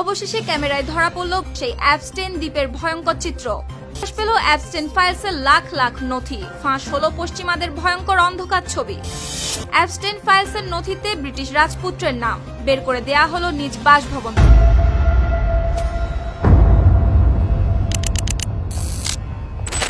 অবশেষে ক্যামেরায় ধরা পড়ল সেই অ্যাবস্টেন দ্বীপের ভয়ঙ্কর চিত্র। ফাঁস পেল অ্যাবস্টেন ফাইলসের লাখ লাখ নথি। ফাঁস হলো পশ্চিমাদের ভয়ঙ্কর অন্ধকার ছবি। অ্যাবস্টেন ফাইলসের নথিতে ব্রিটিশ রাজপুত্রের নাম। বের করে দেয়া হলো নিজ বাসভবন।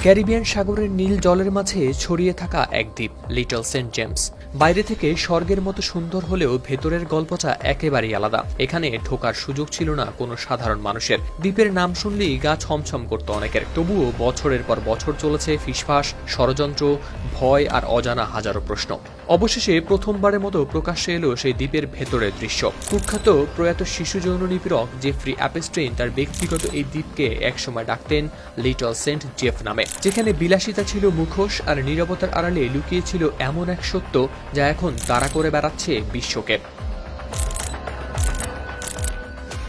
ক্যারিবিয়ান সাগরের নীল জলের মাঝে ছড়িয়ে থাকা এক দ্বীপ লিটল সেন্ট জেমস বাইরে থেকে স্বর্গের মতো সুন্দর হলেও ভেতরের গল্পটা একেবারেই আলাদা। এখানে ঢোকার সুযোগ ছিল না কোনো সাধারণ মানুষের। দ্বীপের নাম শুনলেই গা ছমছম করত অনেকের। তবুও বছরের পর বছর চলেছে ফিসফাস, ষড়যন্ত্র ভয় আর অজানা হাজারো প্রশ্ন। অবশেষে প্রথমবারের মতো প্রকাশ্যে এলো সেই দ্বীপের ভেতরের দৃশ্য। কুখ্যাত প্রয়াত শিশু যৌন নিপীড়ক জেফ্রি অ্যাপেস্ট্রেন তার ব্যক্তিগত এই দ্বীপকে একসময় ডাকতেন লিটল সেন্ট জেফ নামে, যেখানে বিলাসিতা ছিল মুখোশ আর নীরবতার আড়ালে লুকিয়ে ছিল এমন এক সত্য যা এখন তাড়া করে বেড়াচ্ছে বিশ্বকে।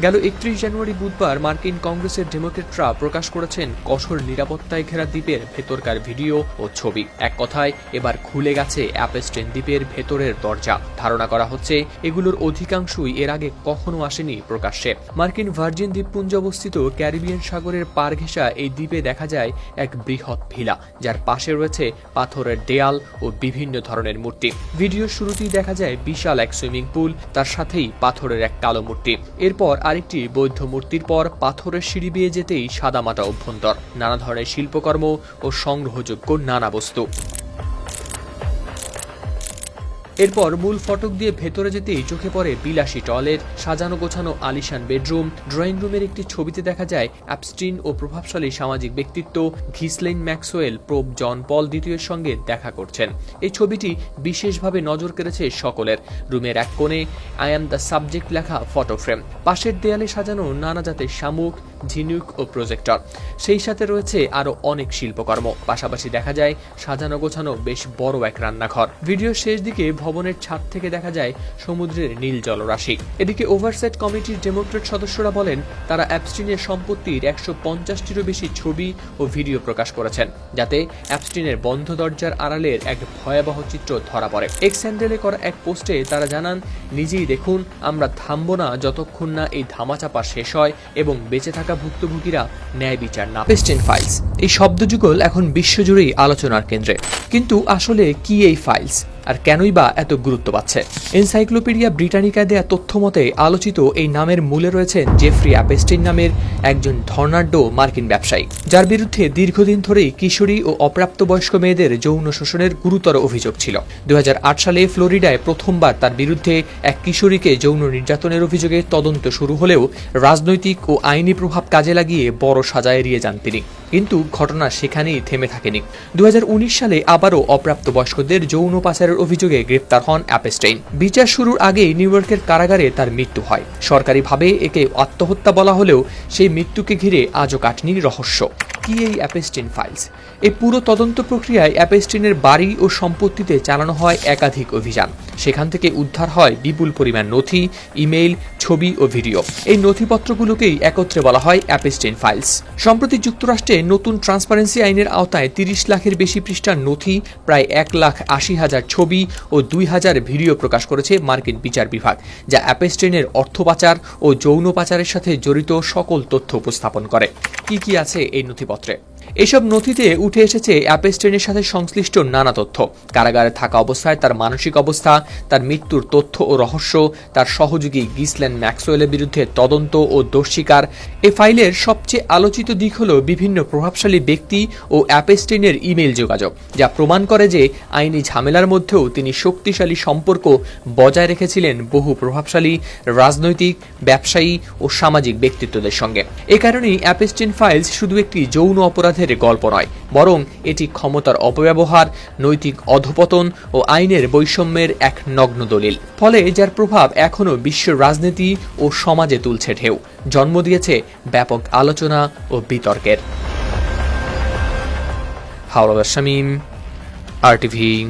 গেল একত্রিশ জানুয়ারি বুধবার মার্কিন কংগ্রেসের ডেমোক্রেটরা প্রকাশ করেছেন কঠোর নিরাপত্তায় ঘেরা দ্বীপের ভেতরকার ভিডিও ও ছবি। এক কথায়, এবার খুলে গেছে অ্যাপেস্টেন দ্বীপের ভেতরের দরজা। ধারণা করা হচ্ছে, এগুলোর অধিকাংশই এর আগে কখনো আসেনি প্রকাশ্যে। মার্কিন ভার্জিন দ্বীপপুঞ্জ অবস্থিত ক্যারিবিয়ান সাগরের পার ঘেঁষা এই দ্বীপে দেখা যায় এক বৃহৎ ভিলা, যার পাশে রয়েছে পাথরের দেয়াল ও বিভিন্ন ধরনের মূর্তি। ভিডিওর শুরুতেই দেখা যায় বিশাল এক সুইমিং পুল, তার সাথেই পাথরের এক কালো মূর্তি। এরপর আরেকটি বৌদ্ধ মূর্তির পর পাথরের সিঁড়ি বেয়ে যেতেই সাদামাটা অভ্যন্তর। নানা ধরনের শিল্পকর্ম ও সংগ্রহযোগ্য নানা বস্তু। এরপর মূল ফটক দিয়ে ভেতরে যেতেই চোখে পড়ে বিলাসী টয়লেট সাজানো গোছানো আলিশান বেডরুম, ড্রয়িং রুমের একটি ছবিতে দেখা যায় অ্যাপস্টিন ও প্রভাবশালী সামাজিক ব্যক্তিত্ব ঘিসলেন ম্যাক্সওয়েল, প্রোপ জন পল দ্বিতীয়ের সঙ্গে দেখা করছেন। এই ছবিটি বিশেষভাবে নজর কেড়েছে সকলের। রুমের এক কোণে, আই অ্যাম দ্য সাবজেক্ট লেখা ফটো ফ্রেম। পাশের দেয়ালে সাজানো নানা জাতের শামুক ঝিনুক ও প্রজেক্টর। সেই সাথে রয়েছে আরও অনেক শিল্পকর্ম। পাশাপাশি দেখা যায় সাজানো গোছানো বেশ বড় এক রান্নাঘর। ভিডিওর শেষ দিকে ভবনের ছাদ থেকে দেখা যায় সমুদ্রের নীল জলরাশি। এদিকে ওভারসেট কমিটির ডেমোক্রেট সদস্যরা বলেন, তারা অ্যাপস্টিনের সম্পত্তির একশো পঞ্চাশটিরও বেশি ছবি ও ভিডিও প্রকাশ করেছেন, যাতে অ্যাপস্টিনের বন্ধ দরজার আড়ালের এক ভয়াবহ চিত্র ধরা পড়ে। এক্স হ্যান্ডেলে করা এক পোস্টে তারা জানান, নিজেই দেখুন, আমরা থামব না যতক্ষণ না এই ধামাচাপা শেষ হয় এবং বেঁচে থাকা ভুক্তভোগীরা ন্যায় বিচার না পেস্টেন ফাইলস এই শব্দযুগল এখন বিশ্বজুড়েই আলোচনার কেন্দ্রে। কিন্তু আসলে কি এই ফাইলস আর কেনই বা এত গুরুত্ব পাচ্ছে? এনসাইক্লোপিডিয়া ব্রিটানিকায় দেয়া তথ্য মতে আলোচিত এই নামের মূলে রয়েছেন জেফ্রি অ্যাপেস্টিন নামের একজন ধর্নাঢ্য মার্কিন ব্যবসায়ী, যার বিরুদ্ধে দীর্ঘদিন ধরেই কিশোরী ও অপ্রাপ্তবয়স্ক মেয়েদের যৌন শোষণের গুরুতর অভিযোগ ছিল। দু সালে ফ্লোরিডায় প্রথমবার তার বিরুদ্ধে এক কিশোরীকে যৌন নির্যাতনের অভিযোগে তদন্ত শুরু হলেও রাজনৈতিক ও আইনি প্রভাব কাজে লাগিয়ে বড় সাজা এড়িয়ে যান তিনি। কিন্তু ঘটনা সেখানেই থেমে থাকেনি। দুই হাজার উনিশ সালে আবারও অপ্রাপ্তবয়স্কদের যৌন পাচারের অভিযোগে গ্রেপ্তার হন অ্যাপেস্টেইন। বিচার শুরুর আগেই নিউ ইয়র্কের কারাগারে তার মৃত্যু হয়। সরকারিভাবে একে আত্মহত্যা বলা হলেও সেই মৃত্যুকে ঘিরে আজও কাটনি রহস্য। কি এই অ্যাপেস্টিন ফাইলস এই পুরো তদন্ত প্রক্রিয়ায় অ্যাপেস্টিনের বাড়ি ও সম্পত্তিতে চালানো হয় একাধিক অভিযান। সেখান থেকে উদ্ধার হয় বিপুল পরিমাণ নথি, ইমেইল, ছবি ও ভিডিও। এই নথিপত্রগুলোকেই একত্রে বলা হয় অ্যাপেস্টিন ফাইলস। সম্প্রতি যুক্তরাষ্ট্রে নতুন ট্রান্সপারেন্সি আইনের আওতায় তিরিশ লাখের বেশি পৃষ্ঠার নথি, প্রায় এক লাখ আশি হাজার ছবি ও দুই হাজার ভিডিও প্রকাশ করেছে মার্কিন বিচার বিভাগ, যা অ্যাপেস্টিনের অর্থ পাচার ও যৌন পাচারের সাথে জড়িত সকল তথ্য উপস্থাপন করে। কি কি আছে এই নথিপত্রে? এসব নথিতে উঠে এসেছে অ্যাপেস্টেনের সাথে সংশ্লিষ্ট নানা তথ্য। কারাগারে থাকা অবস্থায় তার মানসিক অবস্থা, তার মৃত্যুর তথ্য ও রহস্য, তার সহযোগী গিসলেন ম্যাক্সওয়েলের বিরুদ্ধে তদন্ত ও দোষস্বীকার এ ফাইলের সবচেয়ে আলোচিত দিক হল বিভিন্ন প্রভাবশালী ব্যক্তি ও অ্যাপেস্টেনের ইমেল যোগাযোগ, যা প্রমাণ করে যে আইনি ঝামেলার মধ্যেও তিনি শক্তিশালী সম্পর্ক বজায় রেখেছিলেন বহু প্রভাবশালী, রাজনৈতিক, ব্যবসায়ী ও সামাজিক ব্যক্তিত্বদের সঙ্গে। এ কারণেই অ্যাপেস্টিন ফাইলস শুধু একটি যৌন অপরাধের গল্প নয়, বরং এটি ক্ষমতার অপব্যবহার, নৈতিক অধপতন ও আইনের বৈষম্যের এক নগ্ন দলিল। ফলে যার প্রভাব এখনও বিশ্ব রাজনীতি ও সমাজে তুলছে ঢেউ। জন্ম দিয়েছে ব্যাপক আলোচনা ও বিতর্কের। হাওড়া শামীম, আর টিভি